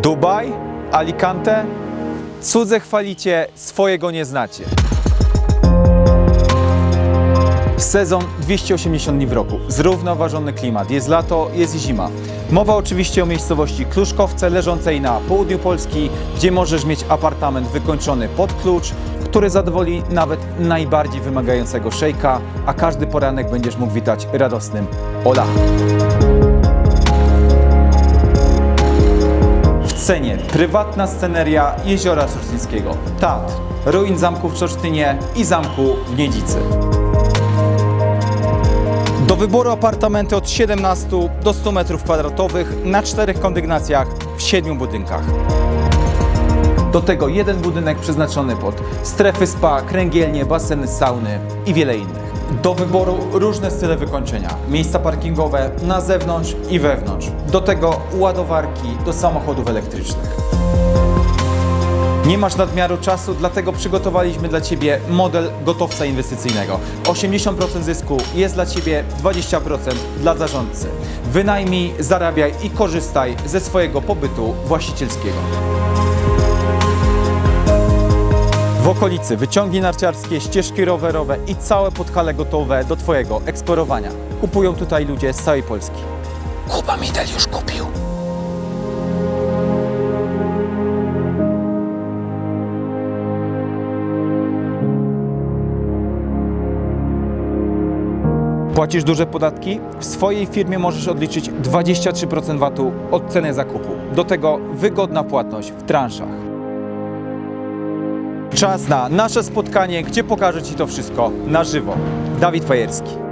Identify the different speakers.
Speaker 1: Dubaj, Alicante, cudze chwalicie, swojego nie znacie. Sezon 280 dni w roku, zrównoważony klimat, jest lato, jest zima. Mowa oczywiście o miejscowości Kluszkowce, leżącej na południu Polski, gdzie możesz mieć apartament wykończony pod klucz, który zadowoli nawet najbardziej wymagającego szejka, a każdy poranek będziesz mógł witać radosnym Ola. Cenie prywatna sceneria Jeziora Szosztyńskiego, Tatr, ruin zamku w Czorsztynie i zamku w Niedzicy. Do wyboru apartamenty od 17 do 100 m2 na czterech kondygnacjach w siedmiu budynkach. Do tego jeden budynek przeznaczony pod strefy spa, kręgielnie, baseny, sauny i wiele innych. Do wyboru różne style wykończenia, miejsca parkingowe na zewnątrz i wewnątrz. Do tego ładowarki do samochodów elektrycznych. Nie masz nadmiaru czasu, dlatego przygotowaliśmy dla Ciebie model gotowca inwestycyjnego. 80% zysku jest dla Ciebie, 20% dla zarządcy. Wynajmij, zarabiaj i korzystaj ze swojego pobytu właścicielskiego. W okolicy wyciągi narciarskie, ścieżki rowerowe i całe podkale gotowe do Twojego eksplorowania. Kupują tutaj ludzie z całej Polski. Kuba Midel już kupił. Płacisz duże podatki? W swojej firmie możesz odliczyć 23% VAT-u od ceny zakupu. Do tego wygodna płatność w transzach. Czas na nasze spotkanie, gdzie pokażę Ci to wszystko na żywo. Dawid Fajerski.